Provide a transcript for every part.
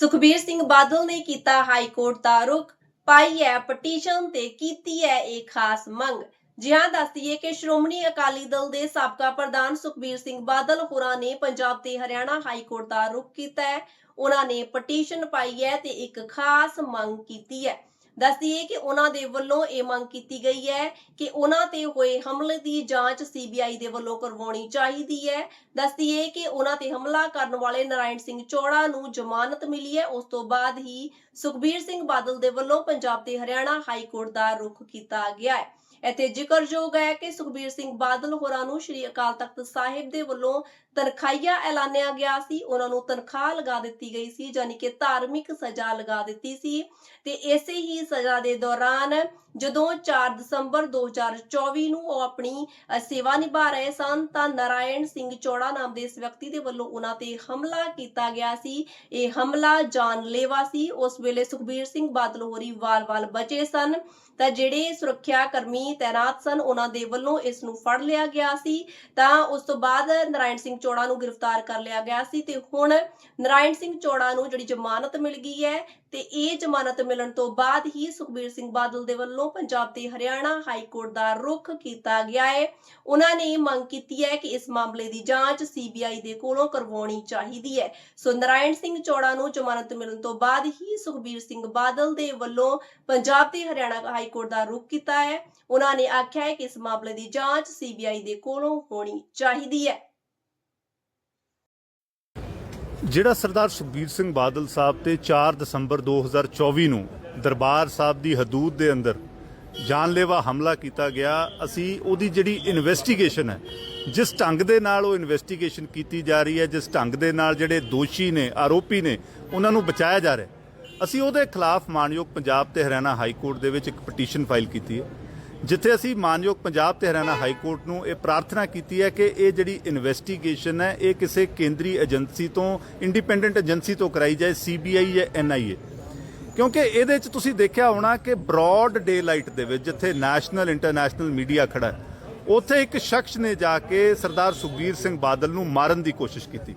ਸੁਖਬੀਰ ਸਿੰਘ ਬਾਦਲ ਨੇ ਕੀਤਾ high court ਦਾ ਰੁਖ। ਪਾਈ ਹੈ ਪਟੀਸ਼ਨ ਤੇ ਕੀਤੀ ਹੈ ਇਹ ਖਾਸ ਮੰਗ। ਜੀ ਹਾਂ ਦੱਸਦੀਏ ਕਿ ਸ਼੍ਰੋਮਣੀ ਅਕਾਲੀ ਦਲ ਦੇ ਸਾਬਕਾ ਪ੍ਰਧਾਨ ਸੁਖਬੀਰ ਸਿੰਘ ਬਾਦਲ ਹੋਰਾਂ ਨੇ ਪੰਜਾਬ ਤੇ ਹਰਿਆਣਾ ਹਾਈ ਕੋਰਟ ਦਾ ਰੁਖ ਕੀਤਾ ਹੈ। ਉਹਨਾਂ ਨੇ ਪਟੀਸ਼ਨ ਪਾਈ ਹੈ ਤੇ ਇੱਕ ਖਾਸ ਮੰਗ ਕੀਤੀ ਹੈ। ਦੱਸਦੀਏ ਕਿ ਉਹਨਾਂ ਦੇ ਵੱਲੋਂ ਇਹ ਮੰਗ ਕੀਤੀ ਗਈ ਹੈ ਕਿ ਉਹਨਾਂ ਤੇ ਹੋਏ ਹਮਲੇ ਦੀ ਜਾਂਚ ਸੀਬੀਆਈ ਦੇ ਵੱਲੋਂ ਕਰਵਾਉਣੀ ਚਾਹੀਦੀ ਹੈ। ਦੱਸਦੀਏ ਕਿ ਉਹਨਾਂ ਤੇ ਹਮਲਾ ਕਰਨ ਵਾਲੇ ਨਾਰਾਇਣ ਸਿੰਘ ਚੌੜਾ ਨੂੰ ਜ਼ਮਾਨਤ ਮਿਲੀ ਹੈ। ਉਸ ਤੋਂ ਬਾਅਦ ਹੀ ਸੁਖਬੀਰ ਸਿੰਘ ਬਾਦਲ ਦੇ ਵੱਲੋਂ ਪੰਜਾਬ ਤੇ ਹਰਿਆਣਾ ਹਾਈ ਕੋਰਟ ਦਾ ਰੁਖ ਕੀਤਾ ਗਿਆ ਹੈ। ਇੱਥੇ ਜ਼ਿਕਰਯੋਗ ਹੈ ਕਿ ਸੁਖਬੀਰ ਸਿੰਘ ਬਾਦਲ ਹੋਰਾਂ ਨੂੰ ਸ਼੍ਰੀ ਅਕਾਲ ਤਖਤ ਸਾਹਿਬ ਦੇ ਵੱਲੋਂ ਤਨਖਾਹੀਆ ਐਲਾਨਿਆ ਗਿਆ ਸੀ। ਉਹਨਾਂ ਨੂੰ ਤਨਖਾਹ ਲਗਾ ਦਿੱਤੀ ਗਈ ਸੀ ਯਾਨੀ ਕਿ ਧਾਰਮਿਕ ਸਜ਼ਾ ਲਗਾ ਦਿੱਤੀ ਸੀ ਤੇ ਇਸੇ ਹੀ ਸਜ਼ਾ ਦੇ ਦੌਰਾਨ ਜਦੋਂ 4 ਦਸੰਬਰ 2024 ਨੂੰ ਉਹ ਆਪਣੀ ਸੇਵਾ ਨਿਭਾ ਰਹੇ ਸਨ ਤਾਂ ਨਾਰਾਇਣ ਸਿੰਘ ਚੌੜਾ ਨਾਮ ਦੇ ਇਸ ਵਿਅਕਤੀ ਦੇ ਵੱਲੋਂ ਉਹਨਾਂ ਤੇ ਹਮਲਾ ਕੀਤਾ ਗਿਆ ਸੀ। ਇਹ ਹਮਲਾ ਜਾਨਲੇਵਾ ਸੀ। ਉਸ ਵੇਲੇ ਸੁਖਬੀਰ ਸਿੰਘ ਬਾਦਲ ਹੋਰੀ ਵਾਲ-ਵਾਲ ਬਚੇ ਸਨ। ਤਾਂ ਜਿਹੜੇ ਸੁਰੱਖਿਆ ਕਰਮੀ ਤੈਨਾਤ ਸਨ, ਉਹਨਾਂ ਦੇ ਵੱਲੋਂ ਇਸ ਨੂੰ ਫੜ ਲਿਆ ਗਿਆ ਸੀ। ਤਾਂ ਉਸ ਤੋਂ ਬਾਅਦ ਨਾਰਾਇਣ ਸਿੰਘ ਚੌੜਾ ਨੂੰ ਗ੍ਰਿਫਤਾਰ ਕਰ ਲਿਆ ਗਿਆ ਸੀ ਤੇ ਹੁਣ ਨਾਰਾਇਣ ਸਿੰਘ ਚੌੜਾ ਨੂੰ ਜਿਹੜੀ ਜ਼ਮਾਨਤ ਮਿਲ ਗਈ ਹੈ ਤੇ ਇਹ ਜ਼ਮਾਨਤ ਮਿਲਣ ਤੋਂ ਬਾਅਦ ਹੀ ਸੁਖਬੀਰ ਸਿੰਘ ਬਾਦਲ ਦੇ ਵੱਲੋਂ ਪੰਜਾਬ ਤੇ ਹਰਿਆਣਾ ਹਾਈ ਕੋਰਟ ਦਾ ਰੁਖ ਕੀਤਾ ਗਿਆ ਹੈ। ਉਹਨਾਂ ਨੇ ਮੰਗ ਕੀਤੀ ਹੈ ਕਿ ਇਸ ਮਾਮਲੇ ਦੀ ਜਾਂਚ ਸੀਬੀਆਈ ਦੇ ਕੋਲੋਂ ਕਰਵਾਉਣੀ ਚਾਹੀਦੀ ਹੈ। ਸੋ ਨਾਰਾਇਣ ਸਿੰਘ ਚੌੜਾ ਨੂੰ ਜ਼ਮਾਨਤ ਮਿਲਣ ਤੋਂ ਬਾਅਦ ਹੀ ਸੁਖਬੀਰ ਸਿੰਘ ਬਾਦਲ ਦੇ ਵੱਲੋਂ ਪੰਜਾਬ ਤੇ ਹਰਿਆਣਾ ਹਾਈ ਕੋਰਟ ਦਾ ਰੁਖ ਕੀਤਾ ਹੈ। ਉਹਨਾਂ ਨੇ ਆਖਿਆ ਹੈ ਕਿ ਇਸ ਮਾਮਲੇ ਦੀ ਜਾਂਚ ਸੀਬੀਆਈ ਦੇ ਕੋਲੋਂ ਹੋਣੀ ਚਾਹੀਦੀ ਹੈ। ਜਿਹੜਾ ਸਰਦਾਰ ਸੁਖਬੀਰ ਸਿੰਘ ਬਾਦਲ ਸਾਹਿਬ ਤੇ 4 ਦਸੰਬਰ 2024 ਨੂੰ ਦਰਬਾਰ ਸਾਹਿਬ ਦੀ ਹਦੂਦ ਦੇ ਅੰਦਰ ਜਾਨਲੇਵਾ ਹਮਲਾ ਕੀਤਾ ਗਿਆ, ਅਸੀਂ ਉਹਦੀ ਜਿਹੜੀ ਇਨਵੈਸਟੀਗੇਸ਼ਨ ਹੈ, ਜਿਸ ਢੰਗ ਦੇ ਨਾਲ ਉਹ ਇਨਵੈਸਟੀਗੇਸ਼ਨ ਕੀਤੀ ਜਾ ਰਹੀ ਹੈ, ਜਿਸ ਢੰਗ ਦੇ ਨਾਲ ਜਿਹੜੇ ਦੋਸ਼ੀ ਨੇ, ਆਰੋਪੀ ਨੇ, ਉਹਨਾਂ ਨੂੰ ਬਚਾਇਆ ਜਾ ਰਿਹਾ ਅਸੀਂ ਉਹਦੇ ਖਿਲਾਫ ਮਾਨਯੋਗ ਪੰਜਾਬ ਤੇ ਹਰਿਆਣਾ ਹਾਈ ਕੋਰਟ ਦੇ ਵਿੱਚ ਇੱਕ ਪਟੀਸ਼ਨ ਫਾਈਲ ਕੀਤੀ ਹੈ, ਜਿੱਥੇ ਅਸੀਂ ਮਾਨਯੋਗ ਪੰਜਾਬ ਤੇ ਹਰਿਆਣਾ ਹਾਈ ਕੋਰਟ ਨੂੰ ਇਹ ਪ੍ਰਾਰਥਨਾ ਕੀਤੀ ਹੈ ਕਿ ਇਹ ਜਿਹੜੀ ਇਨਵੈਸਟੀਗੇਸ਼ਨ ਹੈ, ਇਹ ਕਿਸੇ ਕੇਂਦਰੀ ਏਜੰਸੀ ਤੋਂ ਇੰਡੀਪੈਂਡੈਂਟ ਏਜੰਸੀ ਤੋਂ ਕਰਾਈ ਜਾਏ ਸੀਬੀਆਈ ਜਾਂ ਐਨਆਈਏ ਕਿਉਂਕਿ ਇਹਦੇ ਵਿੱਚ ਤੁਸੀਂ ਦੇਖਿਆ ਹੋਣਾ ਕਿ ਬ੍ਰੌਡ ਡੇ ਲਾਈਟ ਦੇ ਵਿੱਚ ਜਿੱਥੇ ਨੈਸ਼ਨਲ ਇੰਟਰਨੈਸ਼ਨਲ ਮੀਡੀਆ ਖੜਾ ਹੈ, ਉੱਥੇ ਇੱਕ ਸ਼ਖਸ ਨੇ ਜਾ ਕੇ ਸਰਦਾਰ ਸੁਖਬੀਰ ਸਿੰਘ ਬਾਦਲ ਨੂੰ ਮਾਰਨ ਦੀ ਕੋਸ਼ਿਸ਼ ਕੀਤੀ।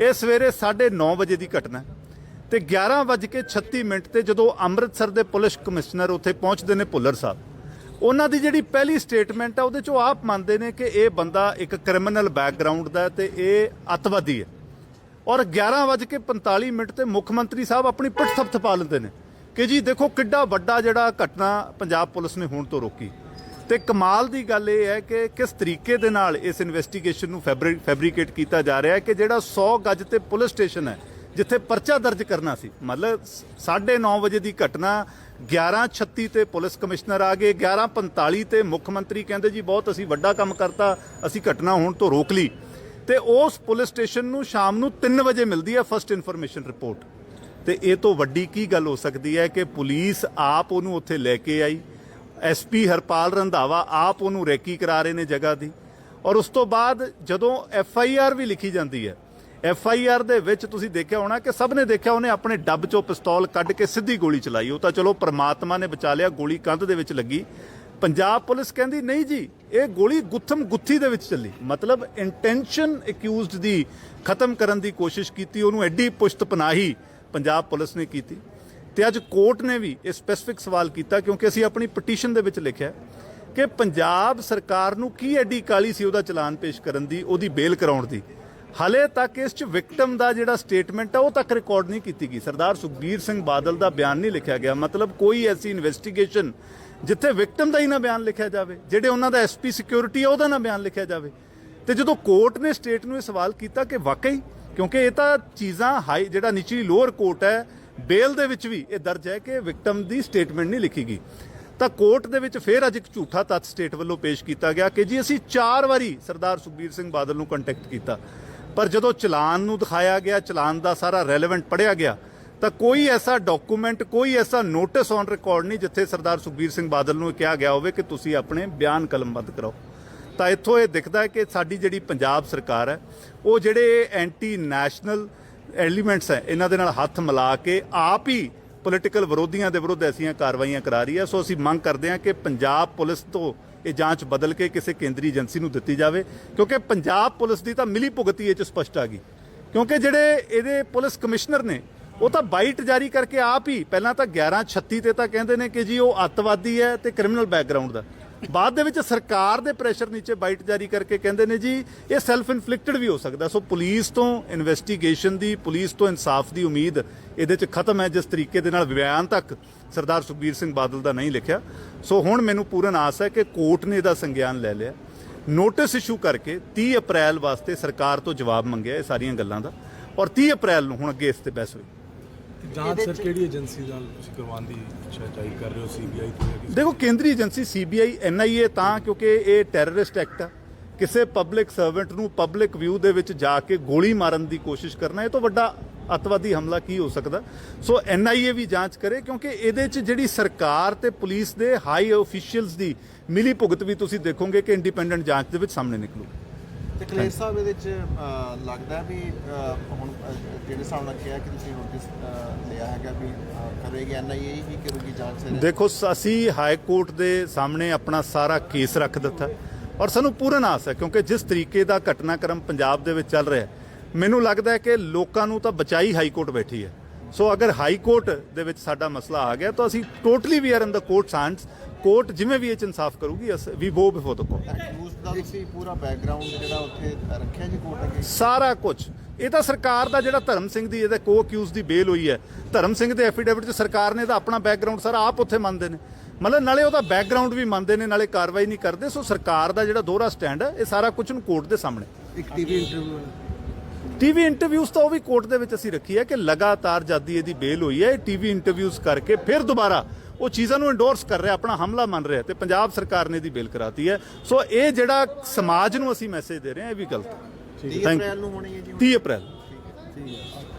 ਇਹ ਸਵੇਰੇ 9:30 ਵਜੇ ਦੀ ਘਟਨਾ ਹੈ। ਤੇ 11:36 ਮਿੰਟ ਤੇ ਜਦੋਂ ਅੰਮ੍ਰਿਤਸਰ ਦੇ ਪੁਲਿਸ ਕਮਿਸ਼ਨਰ ਉੱਥੇ ਪਹੁੰਚਦੇ ਨੇ ਭੁੱਲਰ ਸਾਹਿਬ, ਉਹਨਾਂ ਦੀ ਜਿਹੜੀ ਪਹਿਲੀ ਸਟੇਟਮੈਂਟ ਹੈ ਉਹਦੇ ਚੋਂ ਆਪ ਮੰਨਦੇ ਨੇ ਕਿ ਇਹ ਬੰਦਾ ਇੱਕ ਕ੍ਰਿਮੀਨਲ ਬੈਕਗ੍ਰਾਉਂਡ ਦਾ ਹੈ ਤੇ ਇਹ ਅੱਤਵਾਦੀ ਹੈ। ਔਰ 11:45 ਮਿੰਟ ਤੇ ਮੁੱਖ ਮੰਤਰੀ ਸਾਹਿਬ ਆਪਣੀ ਪਿੱਠ ਥਪਥਪਾ ਲੈਂਦੇ ਨੇ ਕਿ ਜੀ ਦੇਖੋ ਕਿੱਡਾ ਵੱਡਾ ਜਿਹੜਾ ਘਟਨਾ ਪੰਜਾਬ ਪੁਲਿਸ ਨੇ ਹੋਣ ਤੋਂ ਰੋਕੀ। ਤੇ ਕਮਾਲ ਦੀ ਗੱਲ ਇਹ ਹੈ ਕਿ ਕਿਸ ਤਰੀਕੇ ਦੇ ਨਾਲ ਇਸ ਇਨਵੈਸਟੀਗੇਸ਼ਨ ਨੂੰ ਫੈਬਰਿਕ ਫੈਬਰੀਕੇਟ ਕੀਤਾ ਜਾ ਰਿਹਾ ਹੈ ਕਿ ਜਿਹੜਾ 100 ਗੱਜ ਤੇ ਪੁਲਿਸ ਸਟੇਸ਼ਨ ਹੈ ਜਿੱਥੇ ਪਰਚਾ ਦਰਜ ਕਰਨਾ ਸੀ। ਮਤਲਬ 9:30 ਵਜੇ ਦੀ ਘਟਨਾ 11:36 ਤੇ ਪੁਲਿਸ ਕਮਿਸ਼ਨਰ ਆ ਗਏ 11:45 ਤੇ ਮੁੱਖ ਮੰਤਰੀ ਕਹਿੰਦੇ ਜੀ ਬਹੁਤ ਅਸੀਂ ਵੱਡਾ ਕੰਮ ਕਰਤਾ, ਅਸੀਂ ਘਟਨਾ ਹੋਣ ਤੋਂ ਰੋਕ ਲਈ। ਤੇ ਉਸ ਪੁਲਿਸ ਸਟੇਸ਼ਨ ਨੂੰ ਸ਼ਾਮ ਨੂੰ 3 ਵਜੇ ਮਿਲਦੀ ਹੈ ਫਸਟ ਇਨਫੋਰਮੇਸ਼ਨ ਰਿਪੋਰਟ ਤੇ ਇਹ ਤੋਂ ਵੱਡੀ ਕੀ ਗੱਲ ਹੋ ਸਕਦੀ ਹੈ ਕਿ ਪੁਲਿਸ ਆਪ ਉਹਨੂੰ ਉੱਥੇ ਲੈ ਕੇ ਆਈ ਐਸਪੀ ਹਰਪਾਲ ਰੰਧਾਵਾ ਆਪ ਉਹਨੂੰ ਰੈਕੀ ਕਰਾ ਰਹੇ ਨੇ ਜਗ੍ਹਾ ਦੀ। ਔਰ ਉਸ ਤੋਂ ਬਾਅਦ ਜਦੋਂ ਐਫ ਆਈ ਆਰ ਵੀ ਲਿਖੀ ਜਾਂਦੀ ਹੈ ਐਫ ਆਈ ਆਰ ਦੇ ਵਿੱਚ ਤੁਸੀਂ ਦੇਖਿਆ ਹੋਣਾ ਕਿ ਸਭ ਨੇ ਦੇਖਿਆ ਉਹਨੇ ਆਪਣੇ ਡੱਬ ਚੋਂ ਪਿਸਤੌਲ ਕੱਢ ਕੇ ਸਿੱਧੀ ਗੋਲੀ ਚਲਾਈ। ਉਹ ਤਾਂ ਚਲੋ ਪ੍ਰਮਾਤਮਾ ਨੇ ਬਚਾ ਲਿਆ, ਗੋਲੀ ਕੰਧ ਦੇ ਵਿੱਚ ਲੱਗੀ। ਪੰਜਾਬ ਪੁਲਿਸ ਕਹਿੰਦੀ, ਨਹੀਂ ਜੀ, ਇਹ ਗੋਲੀ ਗੁੱਥਮ ਗੁੱਥੀ ਦੇ ਵਿੱਚ ਚੱਲੀ। ਮਤਲਬ ਇੰਟੈਂਸ਼ਨ ਅਕਿਊਜ਼ਡ ਦੀ ਖਤਮ ਕਰਨ ਦੀ ਕੋਸ਼ਿਸ਼ ਕੀਤੀ, ਉਹਨੂੰ ਐਡੀ ਪੁਸ਼ਤ ਪਨਾਹੀ ਪੰਜਾਬ ਪੁਲਿਸ ਨੇ ਕੀਤੀ। ਤੇ ਅੱਜ ਕੋਰਟ ਨੇ ਵੀ ਇਹ ਸਪੈਸੀਫਿਕ ਸਵਾਲ ਕੀਤਾ, ਕਿਉਂਕਿ ਅਸੀਂ ਆਪਣੀ ਪਟੀਸ਼ਨ ਦੇ ਵਿੱਚ ਲਿਖਿਆ ਕਿ ਪੰਜਾਬ ਸਰਕਾਰ ਨੂੰ ਕੀ ਐਡੀ ਕਾਲੀ ਸੀ ਉਹਦਾ ਚਲਾਨ ਪੇਸ਼ ਕਰਨ ਦੀ, ਉਹਦੀ ਬੇਲ ਕਰਾਉਣ ਦੀ? ਹਲੇ ਤੱਕ ਇਸ ਚ ਵਿਕਟਮ ਦਾ ਜਿਹੜਾ ਸਟੇਟਮੈਂਟ ਹੈ ਉਹ ਤੱਕ ਰਿਕਾਰਡ ਨਹੀਂ ਕੀਤੀ ਗਈ। ਸਰਦਾਰ ਸੁਖਬੀਰ ਸਿੰਘ ਬਾਦਲ ਦਾ ਬਿਆਨ ਨਹੀਂ ਲਿਖਿਆ ਗਿਆ। ਮਤਲਬ ਕੋਈ ਐਸੀ ਇਨਵੈਸਟੀਗੇਸ਼ਨ ਜਿੱਥੇ ਵਿਕਟਮ ਦਾ ਹੀ ਨਾ ਬਿਆਨ ਲਿਖਿਆ ਜਾਵੇ, ਜਿਹੜੇ ਉਹਨਾਂ ਦਾ ਐਸਪੀ ਸਿਕਿਉਰਿਟੀ ਹੈ ਉਹਦਾ ਨਾ ਬਿਆਨ ਲਿਖਿਆ ਜਾਵੇ। ਤੇ ਜਦੋਂ ਕੋਰਟ ਨੇ ਸਟੇਟ ਨੂੰ ਇਹ ਸਵਾਲ ਕੀਤਾ ਕਿ ਵਾਕਈ, ਕਿਉਂਕਿ ਇਹ ਤਾਂ ਚੀਜ਼ਾਂ ਹਾਈ ਜਿਹੜਾ ਨਿਚਲੀ ਲੋਅਰ ਕੋਰਟ ਹੈ ਬੇਲ ਦੇ ਵਿੱਚ ਵੀ ਇਹ ਦਰਜ ਹੈ ਕਿ ਵਿਕਟਮ ਦੀ ਸਟੇਟਮੈਂਟ ਨਹੀਂ ਲਿਖੀ ਗਈ। ਤਾਂ ਕੋਰਟ ਦੇ ਵਿੱਚ ਫੇਰ ਅੱਜ ਇੱਕ ਝੂਠਾ ਤੱਥ ਸਟੇਟ ਵੱਲੋਂ ਪੇਸ਼ ਕੀਤਾ ਗਿਆ ਕਿ ਜੀ ਅਸੀਂ ਚਾਰ ਵਾਰੀ ਸਰਦਾਰ ਸੁਖਬੀਰ ਸਿੰਘ ਬਾਦਲ ਨੂੰ ਕੰਟੈਕਟ ਕੀਤਾ। ਪਰ ਜਦੋਂ ਚਲਾਨ ਨੂੰ ਦਿਖਾਇਆ ਗਿਆ, ਚਲਾਨ ਦਾ ਸਾਰਾ ਰੈਲੇਵੈਂਟ ਪੜਿਆ ਗਿਆ, ਤਾਂ ਕੋਈ ਐਸਾ ਡਾਕੂਮੈਂਟ ਕੋਈ ਐਸਾ ਨੋਟਿਸ ਔਨ ਰਿਕਾਰਡ ਨਹੀਂ ਜਿੱਥੇ ਸਰਦਾਰ ਸੁਖਬੀਰ ਸਿੰਘ ਬਾਦਲ ਨੂੰ ਕਿਹਾ ਗਿਆ ਹੋਵੇ ਕਿ ਤੁਸੀਂ ਆਪਣੇ ਬਿਆਨ ਕਲਮਬੱਧ ਕਰਾਓ। ਤਾਂ ਇੱਥੋਂ ਇਹ ਦਿਖਦਾ ਹੈ ਕਿ ਸਾਡੀ ਜਿਹੜੀ ਪੰਜਾਬ ਸਰਕਾਰ ਹੈ, ਉਹ ਜਿਹੜੇ ਐਂਟੀ ਨੈਸ਼ਨਲ ਐਲੀਮੈਂਟਸ ਹੈ, ਇਹਨਾਂ ਦੇ ਨਾਲ ਹੱਥ ਮਿਲਾ ਕੇ ਆਪ ਹੀ ਪੋਲੀਟੀਕਲ ਵਿਰੋਧੀਆਂ ਦੇ ਵਿਰੁੱਧ ਐਸੀਆਂ ਕਾਰਵਾਈਆਂ ਕਰਾ ਰਹੀ ਹੈ। ਸੋ ਅਸੀਂ ਮੰਗ ਕਰਦੇ ਹਾਂ ਕਿ ਪੰਜਾਬ ਪੁਲਿਸ ਤੋਂ ਇਹ ਜਾਂਚ ਬਦਲ ਕੇ ਕਿਸੇ ਕੇਂਦਰੀ ਏਜੰਸੀ ਨੂੰ ਦਿੱਤੀ ਜਾਵੇ, ਕਿਉਂਕਿ ਪੰਜਾਬ ਪੁਲਿਸ ਦੀ ਤਾਂ ਮਿਲੀ ਭੁਗਤੀ ਇਹ ਚ ਸਪਸ਼ਟ ਆ ਗਈ। ਕਿਉਂਕਿ ਜਿਹੜੇ ਇਹਦੇ ਪੁਲਿਸ ਕਮਿਸ਼ਨਰ ਨੇ, ਉਹ ਤਾਂ ਬਾਈਟ ਜਾਰੀ ਕਰਕੇ ਆਪ ਹੀ, ਪਹਿਲਾਂ ਤਾਂ 1136 ਤੇ ਤਾਂ ਕਹਿੰਦੇ ਨੇ ਕਿ ਜੀ ਉਹ ਅੱਤਵਾਦੀ ਹੈ ਤੇ ਕ੍ਰਿਮੀਨਲ ਬੈਕਗ੍ਰਾਉਂਡ ਦਾ। ਬਾਅਦ ਦੇ ਵਿੱਚ ਸਰਕਾਰ ਦੇ ਪ੍ਰੈਸ਼ਰ ਨੀਚੇ ਬਾਈਟ ਜਾਰੀ ਕਰਕੇ ਕਹਿੰਦੇ ਨੇ ਜੀ, ਇਹ ਸੈਲਫ ਇਨਫਲਿਕਟਡ ਵੀ ਹੋ ਸਕਦਾ। ਸੋ ਪੁਲਿਸ ਤੋਂ ਇਨਵੈਸਟੀਗੇਸ਼ਨ ਦੀ, ਪੁਲਿਸ ਤੋਂ ਇਨਸਾਫ ਦੀ ਉਮੀਦ ਇਹਦੇ 'ਚ ਖਤਮ ਹੈ, ਜਿਸ ਤਰੀਕੇ ਦੇ ਨਾਲ ਬਿਆਨ ਤੱਕ ਸਰਦਾਰ ਸੁਖਬੀਰ ਸਿੰਘ ਬਾਦਲ ਦਾ ਨਹੀਂ ਲਿਖਿਆ। ਸੋ ਹੁਣ ਮੈਨੂੰ ਪੂਰਨ ਆਸ ਹੈ ਕਿ ਕੋਰਟ ਨੇ ਇਹਦਾ ਸੰਗਿਆਨ ਲੈ ਲਿਆ। ਨੋਟਿਸ ਇਸ਼ੂ ਕਰਕੇ 30 ਅਪ੍ਰੈਲ ਵਾਸਤੇ ਸਰਕਾਰ ਤੋਂ ਜਵਾਬ ਮੰਗਿਆ ਇਹ ਸਾਰੀਆਂ ਗੱਲਾਂ ਦਾ। ਔਰ 30 ਅਪ੍ਰੈਲ ਨੂੰ ਹੁਣ ਅੱਗੇ ਇਸ ਤੇ ਬਹਿਸ ਹੋਈ। ਜਾਂਚ ਸਰ ਕਿਹੜੀ ਏਜੰਸੀ ਨਾਲ ਤੁਸੀਂ ਕਰਵਾਉਣ ਦੀ ਇੱਛਾ ਜ਼ਾਹਿਰ ਕਰ ਰਹੇ ਹੋ? ਸੀਬੀਆਈ ਤੋਂ ਜਾਂ ਕਿਸੇ ਦੇਖੋ ਕੇਂਦਰੀ ਏਜੰਸੀ ਸੀਬੀਆਈ ਐਨਆਈਏ ਤਾਂ ਕਿਉਂਕਿ ਇਹ ਟੈਰਰਿਸਟ ਐਕਟ ਆ। ਕਿਸੇ ਪਬਲਿਕ ਸਰਵੈਂਟ ਨੂੰ ਪਬਲਿਕ ਵਿਊ ਦੇ ਵਿੱਚ ਜਾ ਕੇ ਗੋਲੀ ਮਾਰਨ ਦੀ ਕੋਸ਼ਿਸ਼ ਕਰਨਾ ਇਹ ਤੋਂ ਵੱਡਾ ਅਤਵਾਦੀ ਹਮਲਾ ਕੀ ਹੋ ਸਕਦਾ? ਸੋ ਐਨਆਈਏ ਵੀ ਜਾਂਚ ਕਰੇ ਕਿਉਂਕਿ ਇਹਦੇ 'ਚ ਜਿਹੜੀ ਸਰਕਾਰ ਤੇ ਪੁਲਿਸ ਦੇ ਹਾਈ ਅਫੀਸ਼ੀਅਲਸ ਦੀ ਮਿਲੀ ਭੁਗਤ ਵੀ ਤੁਸੀਂ ਦੇਖੋਗੇ ਕਿ ਇੰਡੀਪੈਂਡੈਂਟ ਜਾਂਚ ਦੇ ਵਿੱਚ ਸਾਹਮਣੇ ਨਿਕਲੂ ਤੇ ਕਲੇਰ ਸਾਹਿਬ ਇਹਦੇ ਚ ਅਹ, ਲੱਗਦਾ ਹੈ ਵੀ ਅਹ, ਹੁਣ ਅਹ, ਜਿਹੜੇ ਹਿਸਾਬ ਨਾਲ ਕਿਹਾ ਕਿ ਤੁਸੀਂ ਨੋਟਿਸ ਲਿਆ ਹੈਗਾ ਵੀ ਅਹ, ਕਰੇਗੀ ਐਨਆਈਏ ਹੀ ਕਰੂਗੀ ਜਾਂਚ ਦੇ ਦੇਖੋ ਸ- ਅਸੀਂ ਹਾਈ ਕੋਰਟ ਦੇ ਸਾਹਮਣੇ ਆਪਣਾ ਸਾਰਾ ਕੇਸ ਰੱਖ ਦਿੱਤਾ ਔਰ ਸਾਨੂੰ ਪੂਰਨ ਆਸ ਹੈ ਕਿਉਂਕਿ ਜਿਸ ਤਰੀਕੇ ਦਾ ਘਟਨਾਕ੍ਰਮ ਪੰਜਾਬ ਦੇ ਵਿੱਚ ਚੱਲ ਰਿਹਾ ਹੈ ਮੈਨੂੰ ਲੱਗਦਾ ਹੈ ਕਿ ਲੋਕਾਂ ਨੂੰ ਤਾਂ ਬਚਾਈ ਹਾਈ ਕੋਰਟ ਬੈਠੀ ਹੈ। ਸੋ ਅਗਰ ਹਾਈ ਕੋਰਟ ਦੇ ਵਿੱਚ ਸਾਡਾ ਮਸਲਾ ਆ ਗਿਆ ਤਾਂ ਅਸੀਂ totally we are in the court hands court ਜਿਵੇਂ ਵੀ ਇਹ 'ਚ ਇਨਸਾਫ ਕਰੂਗੀ as we bow before the court accused ਦਾ ਤੁਸੀਂ ਪੂਰਾ ਬੈਕਗ੍ਰਾਉਂਡ ਜਿਹੜਾ ਉੱਥੇ ਰੱਖਿਆ ਜੀ ਕੋਰਟ ਅੱਗੇ? ਸਾਰਾ ਕੁਝ ਇਹ ਤਾਂ ਸਰਕਾਰ ਦਾ ਜਿਹੜਾ ਧਰਮ ਸਿੰਘ ਦੀ ਇਹਦਾ ਕੋ ਅਕਿਊਜ਼ ਦੀ ਬੇਲ ਹੋਈ ਹੈ। ਧਰਮ ਸਿੰਘ ਦੇ ਐਫੀਡੇਵਿਟ 'ਚ ਸਰਕਾਰ ਨੇ ਤਾਂ ਆਪਣਾ ਬੈਕਗ੍ਰਾਉਂਡ ਸਾਰਾ ਆਪ ਉੱਥੇ ਮੰਨਦੇ ਨੇ। ਮਤਲਬ ਨਾਲੇ ਉਹਦਾ ਬੈਕਗ੍ਰਾਉਂਡ ਵੀ ਮੰਨਦੇ ਨੇ ਨਾਲੇ ਕਾਰਵਾਈ ਨਹੀਂ ਕਰਦੇ। ਸੋ ਸਰਕਾਰ ਦਾ ਜਿਹੜਾ ਦੋਹਰਾ ਸਟੈਂਡ ਹੈ ਇਹ ਸਾਰਾ ਕੁਝ ਨੂੰ ਕੋਰਟ ਦੇ ਸਾਹਮਣੇ। ਇੱਕ ਟੀਵੀ ਇੰਟਰਵਿਊ ਟੀਵੀ ਇੰਟਰਵਿਊਜ਼ ਤਾਂ ਉਹ ਵੀ ਕੋਰਟ ਦੇ ਵਿੱਚ ਅਸੀਂ ਰੱਖੀ ਹੈ ਕਿ ਲਗਾਤਾਰ ਜਦ ਇਹਦੀ ਬੇਲ ਹੋਈ ਹੈ ਟੀਵੀ ਇੰਟਰਵਿਊਜ਼ ਕਰਕੇ ਫਿਰ ਦੁਬਾਰਾ ਉਹ ਚੀਜ਼ਾਂ ਨੂੰ ਇੰਡੋਰਸ ਕਰ ਰਿਹਾ ਆਪਣਾ ਹਮਲਾ ਮੰਨ ਰਿਹਾ ਤੇ ਪੰਜਾਬ ਸਰਕਾਰ ਨੇ ਇਹਦੀ ਬੇਲ ਕਰਾਤੀ ਹੈ। ਸੋ ਇਹ ਜਿਹੜਾ ਸਮਾਜ ਨੂੰ ਅਸੀਂ ਮੈਸੇਜ ਦੇ ਰਹੇ ਹਾਂ ਇਹ ਵੀ ਗਲਤ ਹੈ। 30 Thank you. ਅਪ੍ਰੈਲ ਨੂੰ ਹੋਣੀ ਹੈ ਜੀ ਹੁਣ? 30 ਅਪ੍ਰੈਲ। ਠੀਕ ਹੈ।